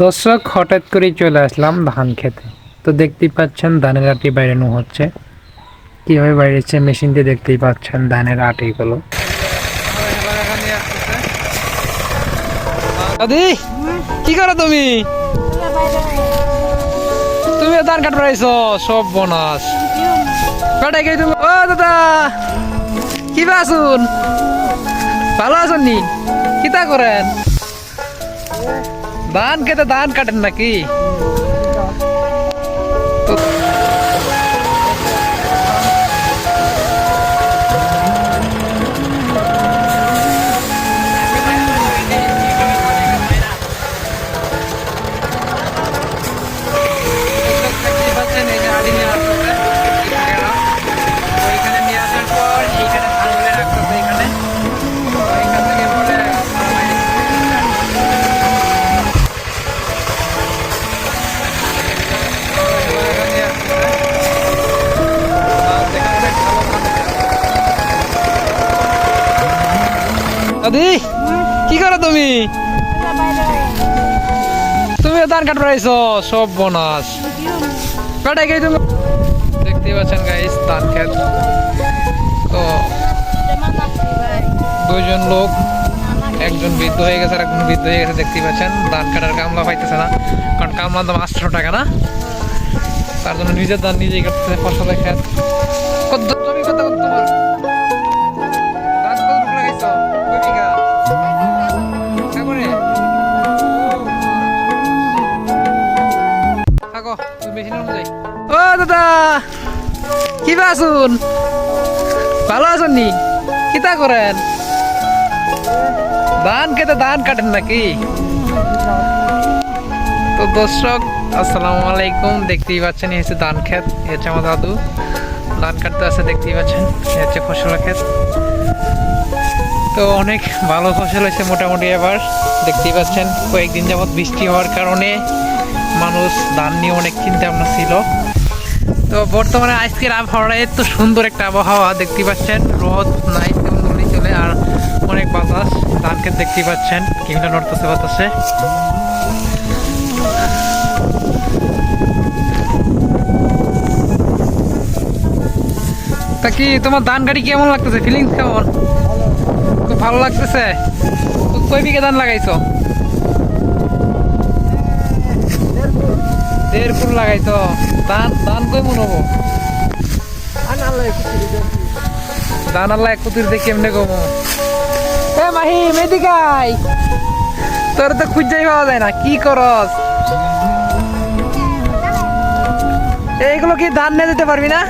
দর্শক, হঠাৎ করে চলে আসলাম ধান খেতে। তো দেখতেই পাচ্ছেন ধানের আটি বাইরানো হচ্ছে। কীভাবে বাইরেছে মেশিন দিয়ে দেখতেই পাচ্ছেন ধানের আটিগুলো। দাদি, কি করো তুমি? তুমি ধান কাট পাইছো সব বোনাস। কটাই গেই ও দাদা, কি ভালো আছেন নি? কিতা করেন? ধান খেতে ধান কাটেন নাকি? দাদি, কি করো তুমি? তুমি ধান কাট পাইছো সব বোনাস। গেই তুমি? দেখতেই পাচ্ছেন গাইস ধান খেত। তো দুইজন লোক, একজন বৃদ্ধ হয়ে গেছে আর একজন বৃদ্ধ হয়ে গেছে, দেখতেই পাচ্ছেন। ধান কাটার কামলা পাইতেছে না, কারণ কামলা দাম আটশো টাকা না। তার জন্য নিজের ধান নিজেই কাটতেছে, ফসলের খেত ও দাদা, কি বাসুন? ভালো আছেন নি? কিতা করেন? ধান খেতে ধান কাটেন নাকি? তো দর্শক, আসসালামু আলাইকুম, দেখতেই পাচ্ছেন হচ্ছে ধান এ হচ্ছে আমার দাদু। ধান কাটতে আছে দেখতেই পাচ্ছেন হচ্ছে ফসলের ক্ষেত। তো অনেক ভালো ফসল হয়েছে মোটামুটি এবার, দেখতেই পাচ্ছেন, কয়েকদিন যাবৎ বৃষ্টি হওয়ার কারণে মানুষ ধান নিয়ে অনেক চিন্তা ভাবনা ছিল। তো বর্তমানে আজকের আবহাওয়া এত সুন্দর একটা আবহাওয়া দেখতে পাচ্ছেন। রোদ নাই, তেমন চলে, আর অনেক বাতাস ধান ক্ষেত দেখতেই পাচ্ছেন, কিংবা নড়তেছে বাতাসে। তা কি তোমার ধান গাড়ি কেমন লাগতেছে? ফিলিংস কেমন? খুব ভালো লাগতেছে। কই বিঘে ধান লাগাইছো? দেড় ফুল লাগাইছো ধান ধান কই মন হব? ধান আল্লাহ এক কুতির দেখি এমনি গো এ মাহি মেদিকাই তোর তো খুঁজাই পাওয়া যায় না কি করস? এইগুলো কি ধান নিয়ে যেতে পারবি না?